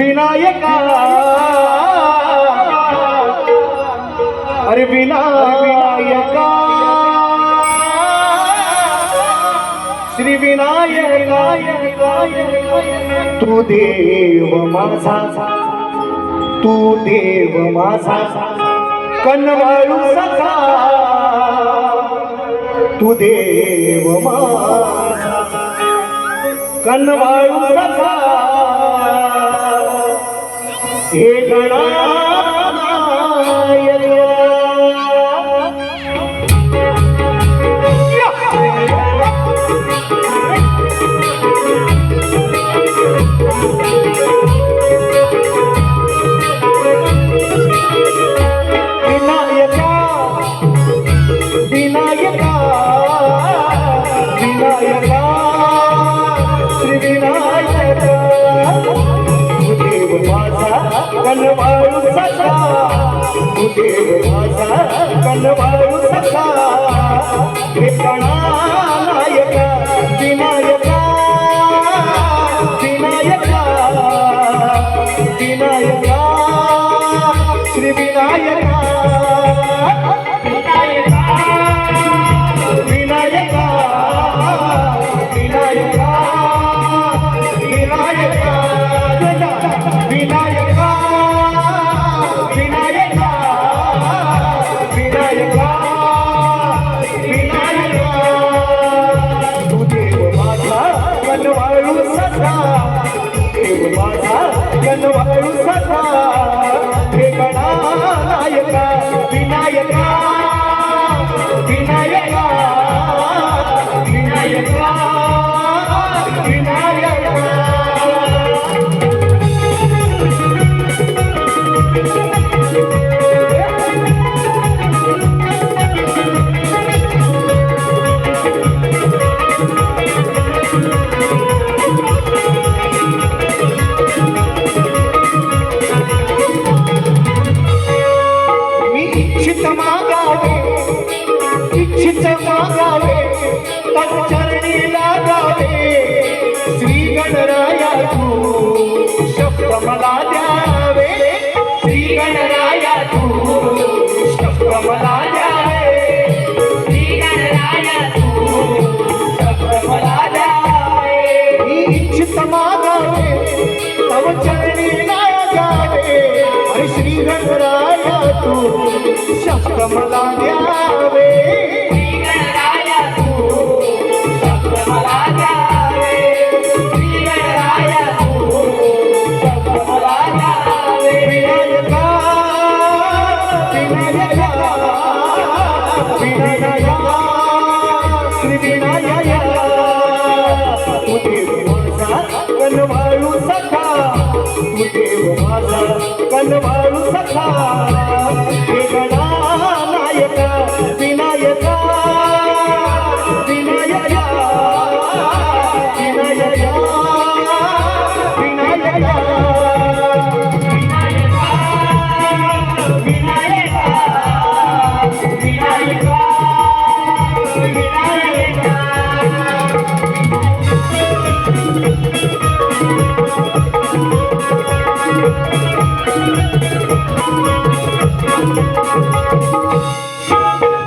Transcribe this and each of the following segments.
विनायका. अरे विना विनायका. श्री विनायका. तू देव माझा. तू देव माझा. कनवाळू सखा. तू देव माझा. कनवाळू सखा. એ ગણા देवाचा कलवाळू सखा ठिकाणा इच्छित मागावे इच्छित मागावे तच्चरणी लागावे. श्री गणराया तू शब्द मला ശബ്ദമുള്ള सखा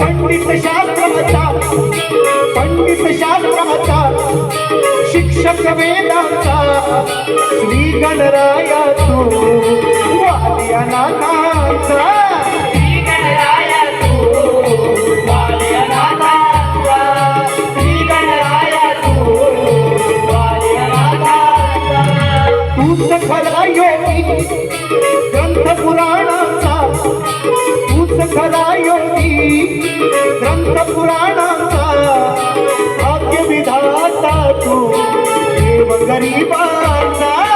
पंडित शास्त्राचा पंडित शास्त्राचा शिक्षक वेदांचा श्री गणराया तू. ग्रंथ पुराणाचा तूच खरा योगी. ग्रंथ पुराणाचा भाग्य विधाता तू. देव गरीबाचा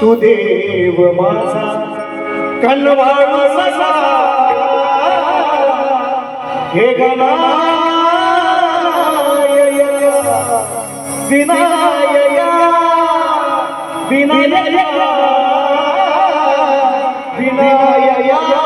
तू देव माझा कलवाळ ससा हे गणायया. विनायया. विनायया. Yeah, yeah, yeah. ya.